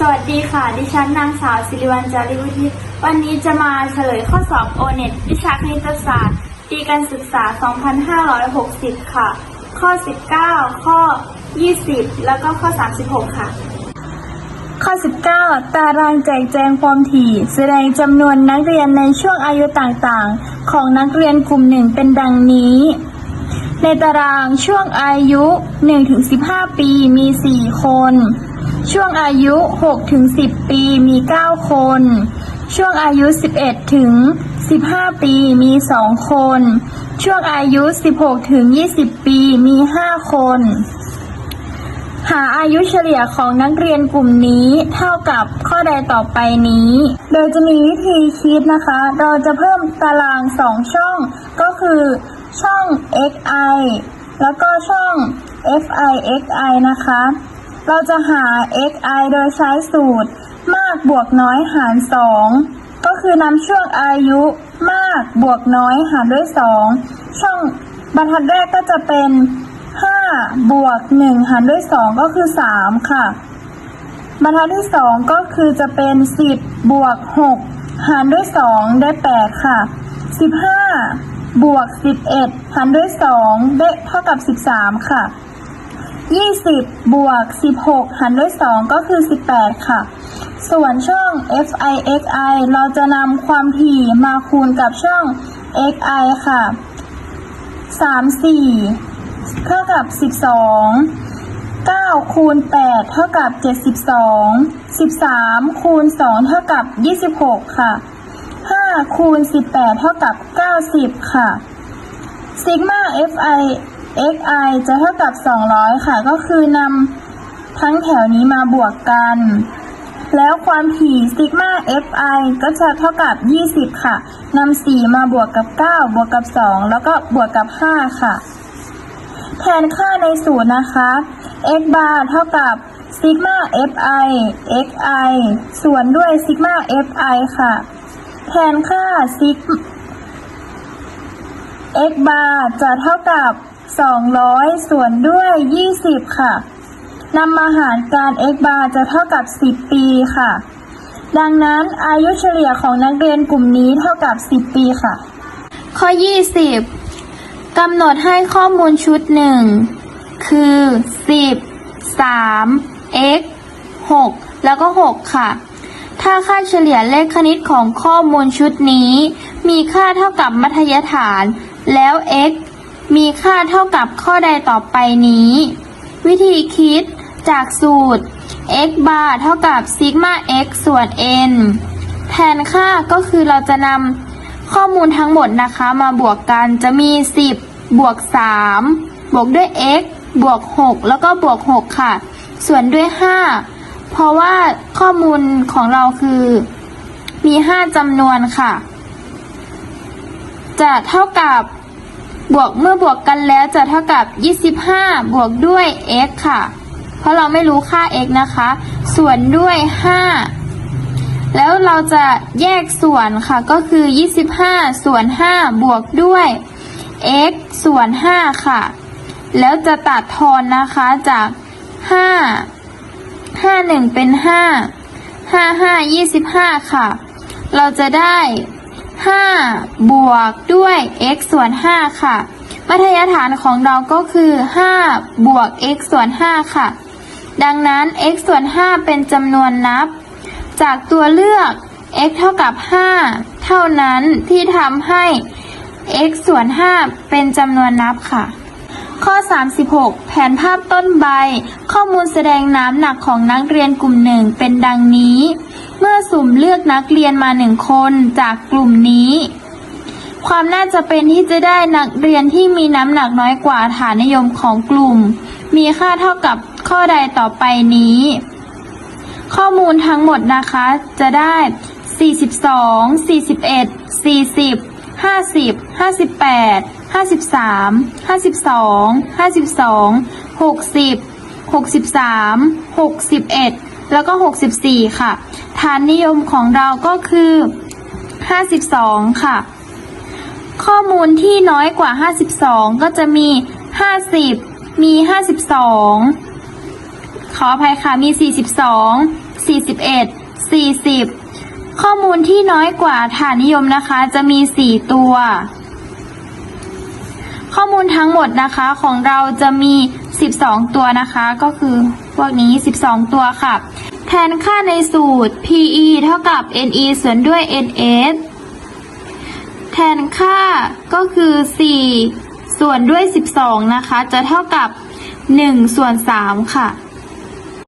สวัสดีค่ะ ดิฉันนางสาวสิริวัลจาริวุฒิวันนี้จะมาเฉลยข้อสอบโอเน็ตวิชาคณิตศาสตร์ปีการศึกษา 2560 ค่ะ ข้อ 19 ข้อ 20 แล้วก็ข้อ 36 ค่ะ ข้อ 19 ตารางแจกแจงความถี่ แสดงจำนวนนักเรียนในช่วงอายุต่างๆ ของนักเรียนกลุ่มหนึ่งเป็นดังนี้ ในตารางช่วงอายุ 1-15 ปีมี 4 คน ช่วงอายุ 6-10 ปีมี 9 คน ช่วงอายุ 11 ถึง 15 ปีมี 2 คน ช่วงอายุ 16 ถึง 20 ปีมี 5 คน หาอายุเฉลี่ยของนักเรียนกลุ่มนี้เท่ากับข้อใดต่อไปนี้ โดยจะมีวิธีคิดนะคะ เราจะเพิ่มตารางสองช่องก็คือ ช่อง xi แล้วก็ช่อง fi xi นะคะ เราจะหา xi โดยใช้สูตร มากบวกน้อยหาร 2 ก็คือนำช่วงอายุมากบวกน้อยหารด้วย 2 ช่องบรรทัดแรกก็จะเป็น 5 บวก 1 หารด้วย 2 ก็คือ 3 ค่ะ บรรทัดที่ 2 ก็คือจะเป็น 10 บวก 6 หารด้วย 2 ได้ 8 ค่ะ 15 บวก 11 หารด้วย 2 ได้เท่ากับ 13 ค่ะ 20 บวก 16 หารด้วย 2 ก็คือ 18 ค่ะ ส่วนช่อง fi xi เราจะนำความถี่มาคูณกับช่อง xi ค่ะ 3 4 เท่ากับ 12 9คูณ8เท่ากับ 72 13คูณ2เท่ากับ 26 ค่ะ 5คูณ 18 เท่ากับ 90 ค่ะซิกมา fi xi จะเท่ากับ 200 ค่ะ ก็คือนำทั้งแถวนี้มาบวกกัน แล้วความถี่ซิกมา fi ก็จะเท่ากับ 20 ค่ะนำ4มาบวกกับ 9 บวกกับ 2 แล้วก็บวกกับ 5 ค่ะ แทนค่าในสูตรนะคะ x bar เท่ากับซิกมา fi xi ส่วนด้วยซิกมา fi ค่ะ แทนค่าซิก x bar จะเท่ากับ 200 ส่วนด้วย 20 ค่ะนำมาหารการ x bar จะเท่ากับ 10 ปีค่ะ ดังนั้นอายุเฉลี่ยของนักเรียนกลุ่มนี้เท่ากับ 10 ปีค่ะ ข้อ 20กำหนดให้ข้อมูลชุดหนึ่งคือ 10 3 x 6 แล้วก็ 6 ค่ะ ถ้าค่าเฉลี่ยเลขคณิตของข้อมูลชุดนี้ มีค่าเท่ากับมัธยฐาน แล้ว x มีค่าเท่ากับข้อใดต่อไปนี้ วิธีคิดจากสูตร x bar เท่ากับซิกมา x ส่วน n แทนค่าก็คือเราจะนำข้อมูลทั้งหมดนะคะมาบวกกันจะมี 10 บวก 3 บวกด้วย x บวก 6 แล้วก็บวก 6 ค่ะ ส่วนด้วย 5 เพราะว่าข้อมูลของเราคือมี 5จำนวนค่ะ จะเท่ากับบวกเมื่อบวกกันแล้วจะเท่ากับ 25 บวกด้วย x ค่ะ เพราะเราไม่รู้ค่า x นะคะ ส่วนด้วย 5 แล้วเราจะแยกส่วนค่ะก็คือ 25 ส่วน 5 บวกด้วย x ส่วน 5 ค่ะ แล้วจะตัดทอนนะคะจาก 5 5 1เป็น5 5 5 25ค่ะ เราจะได้5บวกด้วย x ส่วน 5 ค่ะ มัธยฐานของเราก็คือ 5 บวก x ส่วน 5 ค่ะ ดังนั้น x ส่วน 5 เป็นจำนวนนับ จากตัวเลือก x เท่ากับ 5 เท่านั้นที่ทำให้ x ส่วน 5 เป็นจำนวนนับค่ะ ข้อ 36 แผนภาพต้นใบ ข้อมูลแสดงน้ำหนักของนักเรียนกลุ่มหนึ่งเป็นดังนี้ เมื่อสุ่มเลือกนักเรียนมาหนึ่งคนจากกลุ่มนี้ ความน่าจะเป็นที่จะได้นักเรียนที่มีน้ำหนักน้อยกว่าฐานนิยมของกลุ่ม มีค่าเท่ากับข้อใดต่อไปนี้ ข้อมูลทั้งหมดนะคะ จะได้ 42 41 40 50 58 53 52 52 60 63 61แล้วก็64ค่ะ ฐานนิยมของเราก็คือ52ค่ะ ข้อมูลที่น้อยกว่า52ก็จะมี50มี52ขออภัยค่ะ มี42 41 40ข้อมูลที่น้อยกว่าฐานนิยมนะคะ จะมี4ตัว ข้อมูลทั้งหมดนะคะของเราจะมี 12 ตัวนะคะ ก็คือพวกนี้ 12 ตัวค่ะ แทนค่าในสูตร PE เท่ากับ NE ส่วนด้วย NS แทนค่าก็คือ 4 ส่วนด้วย 12 นะคะ จะเท่ากับ 1 ส่วน 3 ค่ะ